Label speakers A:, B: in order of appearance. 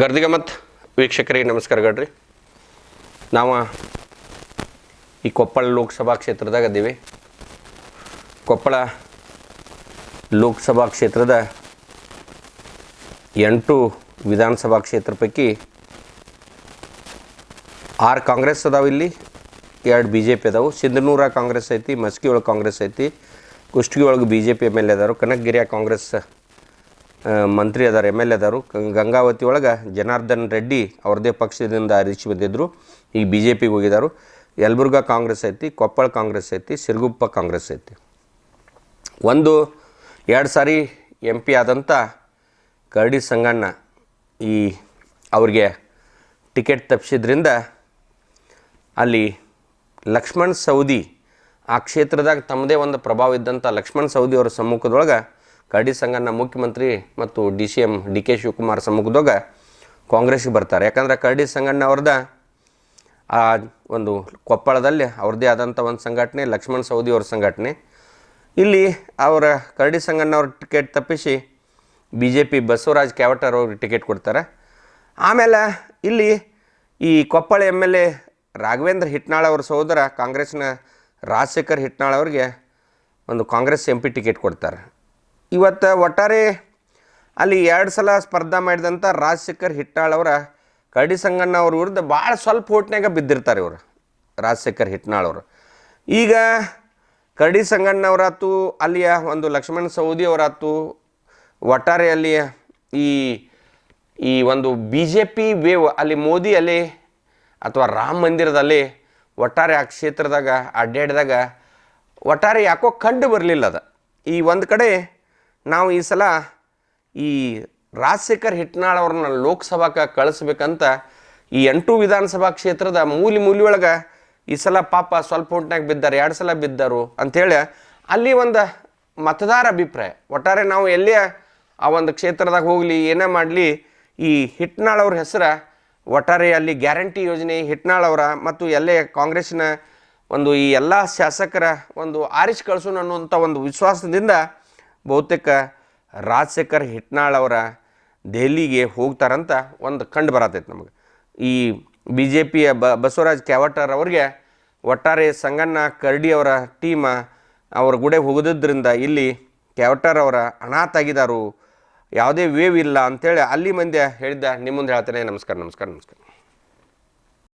A: ಗರ್ದಿಗಮತ್ ವೀಕ್ಷಕರಿಗೆ ನಮಸ್ಕಾರ ಗಡ್ರಿ. ನಾವು ಈ ಕೊಪ್ಪಳ ಲೋಕಸಭಾ ಕ್ಷೇತ್ರದಾಗ ಅದೀವಿ. ಕೊಪ್ಪಳ ಲೋಕಸಭಾ ಕ್ಷೇತ್ರದ ಎಂಟು ವಿಧಾನಸಭಾ ಕ್ಷೇತ್ರ ಪೈಕಿ ಆರು ಕಾಂಗ್ರೆಸ್ ಅದಾವೆ ಇಲ್ಲಿ, ಎರಡು ಬಿ ಜೆ ಪಿ ಅದಾವೆ. ಸಿಂಧನೂರ ಕಾಂಗ್ರೆಸ್ ಐತಿ ಮಸ್ಕಿ ಒಳಗೆ ಕಾಂಗ್ರೆಸ್ ಐತಿ ಕುಷ್ಟಗಿ ಒಳಗೆ B J P M L A ಅದಾರು, ಕನಕಗಿರಿಯ ಕಾಂಗ್ರೆಸ್ ಮಂತ್ರಿ ಅದಾರ, ಎಂ ಎಲ್ ಎ ಅದಾರು. ಗಂಗಾವತಿ ಒಳಗೆ ಜನಾರ್ದನ್ ರೆಡ್ಡಿ ಅವ್ರದೇ ಪಕ್ಷದಿಂದ ಅರಿಸಿ ಬಂದಿದ್ದರು ಈಗ ಬಿ ಜೆ ಪಿಗೆ ಹೋಗಿದ್ದಾರೆ ಯಲಬುರ್ಗ ಕಾಂಗ್ರೆಸ್ ಐತಿ, ಕೊಪ್ಪಳ ಕಾಂಗ್ರೆಸ್ ಐತಿ, ಸಿರುಗುಪ್ಪ ಕಾಂಗ್ರೆಸ್ ಐತಿ. ಒಂದು ಎರಡು ಸಾರಿ ಎಂ ಪಿ ಆದಂಥ ಕರಡಿ ಸಂಗಣ್ಣ ಈ ಅವ್ರಿಗೆ ಟಿಕೆಟ್ ತಪ್ಪಿಸಿದ್ರಿಂದ ಅಲ್ಲಿ ಲಕ್ಷ್ಮಣ್ ಸೌದಿ ಆ ಕ್ಷೇತ್ರದಾಗ ತಮ್ಮದೇ ಒಂದು ಪ್ರಭಾವ ಇದ್ದಂಥ ಲಕ್ಷ್ಮಣ್ ಸೌದಿ ಅವರ ಸಮ್ಮುಖದೊಳಗೆ ಕರಡಿ ಸಂಘನ ಮುಖ್ಯಮಂತ್ರಿ ಮತ್ತು D C M D K Shivakumar ಸಮ್ಮುಖದಾಗ ಕಾಂಗ್ರೆಸ್ಗೆ ಬರ್ತಾರೆ. ಯಾಕಂದರೆ ಕರಡಿ ಸಂಘಣ್ಣ ಅವ್ರದ್ದ ಆ ಒಂದು ಕೊಪ್ಪಳದಲ್ಲಿ ಅವ್ರದ್ದೇ ಆದಂಥ ಒಂದು ಸಂಘಟನೆ, ಲಕ್ಷ್ಮಣ್ ಸೌದಿ ಅವ್ರ ಸಂಘಟನೆ. ಇಲ್ಲಿ ಅವರ ಕರಡಿ ಅವ್ರ ಟಿಕೆಟ್ ತಪ್ಪಿಸಿ B J P Basavaraj Kyavatar ಅವ್ರಿಗೆ ಟಿಕೆಟ್ ಕೊಡ್ತಾರೆ. ಆಮೇಲೆ ಇಲ್ಲಿ ಈ Koppal M L A Raghavendra Hitnal ಅವ್ರ ಸಹೋದರ ಕಾಂಗ್ರೆಸ್ನ ರಾಜಶೇಖರ್ ಹಿಟ್ನಾಳ ಅವ್ರಿಗೆ ಒಂದು ಕಾಂಗ್ರೆಸ್ ಎಂ ಪಿ ಟಿಕೆಟ್ ಕೊಡ್ತಾರೆ. ಇವತ್ತು ಒಟ್ಟಾರೆ ಅಲ್ಲಿ ಎರಡು ಸಲ ಸ್ಪರ್ಧಾ ಮಾಡಿದಂಥ ರಾಜಶೇಖರ್ ಹಿಟ್ನಾಳ್ ಅವರ ಕರಡಿ ಸಂಗಣ್ಣ ಅವ್ರ ವಿರುದ್ಧ ಭಾಳ ಸ್ವಲ್ಪ ಓಟ್ನಾಗ ಬಿದ್ದಿರ್ತಾರೆ ಇವರು, ರಾಜಶೇಖರ್ ಹಿಟ್ನಾಳ್ ಅವರು. ಈಗ ಕರಡಿ ಸಂಗಣ್ಣವರಾತು ಅಲ್ಲಿಯ ಒಂದು ಲಕ್ಷ್ಮಣ್ ಸೌದಿ ಅವರಾತು ಒಟ್ಟಾರೆ ಅಲ್ಲಿ ಈ ಈ ಒಂದು ಬಿ ಜೆ ಪಿ ವೇವ್ ಅಲ್ಲಿ ಮೋದಿ ಅಲ್ಲಿ ಅಥವಾ ರಾಮ ಮಂದಿರದಲ್ಲಿ ಒಟ್ಟಾರೆ ಆ ಕ್ಷೇತ್ರದಾಗ ಅಡ್ಡಾಡಿದಾಗ ಒಟ್ಟಾರೆ ಯಾಕೋ ಕಂಡು ಬರಲಿಲ್ಲ ಅದು. ಈ ಒಂದು ಕಡೆ ನಾವು ಈ ಸಲ ಈ ರಾಜಶೇಖರ್ ಹಿಟ್ನಾಳ್ ಅವ್ರನ್ನ ಲೋಕಸಭಾಕ್ಕೆ ಕಳಿಸ್ಬೇಕಂತ ಈ ಎಂಟು ವಿಧಾನಸಭಾ ಕ್ಷೇತ್ರದ ಮೂಲಿ ಮೂಲಿ ಒಳಗೆ ಈ ಸಲ ಪಾಪ ಸ್ವಲ್ಪ ಹೊಂಟ್ನಾಗ ಬಿದ್ದಾರೆ, ಎರಡು ಸಲ ಬಿದ್ದರು ಅಂಥೇಳಿ ಅಲ್ಲಿ ಒಂದು ಮತದಾರ ಅಭಿಪ್ರಾಯ. ಒಟ್ಟಾರೆ ನಾವು ಎಲ್ಲೇ ಆ ಒಂದು ಕ್ಷೇತ್ರದಾಗ ಹೋಗಲಿ, ಏನೇ ಮಾಡಲಿ, ಈ ಹಿಟ್ನಾಳ್ ಅವ್ರ ಹೆಸರು ಒಟ್ಟಾರೆ ಅಲ್ಲಿ ಗ್ಯಾರಂಟಿ ಯೋಜನೆ ಹಿಟ್ನಾಳ್ ಅವರ ಮತ್ತು ಎಲ್ಲೇ ಕಾಂಗ್ರೆಸ್ನ ಒಂದು ಈ ಎಲ್ಲ ಶಾಸಕರ ಒಂದು ಆರಿಸಿ ಕಳಿಸೋಣ ಅನ್ನುವಂಥ ಒಂದು ವಿಶ್ವಾಸದಿಂದ ಬಹುತೇಕ ರಾಜಶೇಖರ್ ಹಿಟ್ನಾಳ್ ಅವರ ದೆಹಲಿಗೆ ಹೋಗ್ತಾರಂತ ಒಂದು ಕಂಡು ಬರತೈತೆ ನಮಗೆ. ಈ ಬಿ ಜೆ ಪಿಯ ಬ, ಬಸವರಾಜ್ ಕ್ಯಾವಟರ್ ಅವ್ರಿಗೆ ಒಟ್ಟಾರೆ ಸಂಗಣ್ಣ ಕರಡಿ ಅವರ ಟೀಮ ಅವ್ರ ಗುಡೆ ಹೋಗೋದ್ರಿಂದ ಇಲ್ಲಿ ಕ್ಯಾವಟರ್ ಅವರ ಅನಾಥ ಆಗಿದಾರು, ಯಾವುದೇ ವೇವ್ ಇಲ್ಲ ಅಂತೇಳಿ ಅಲ್ಲಿ ಮಂದಿ ಹೇಳಿದ್ದ ನಿಮ್ಮ ಮುಂದೆ ಹೇಳ್ತೇನೆ. ನಮಸ್ಕಾರ ನಮಸ್ಕಾರ ನಮಸ್ಕಾರ.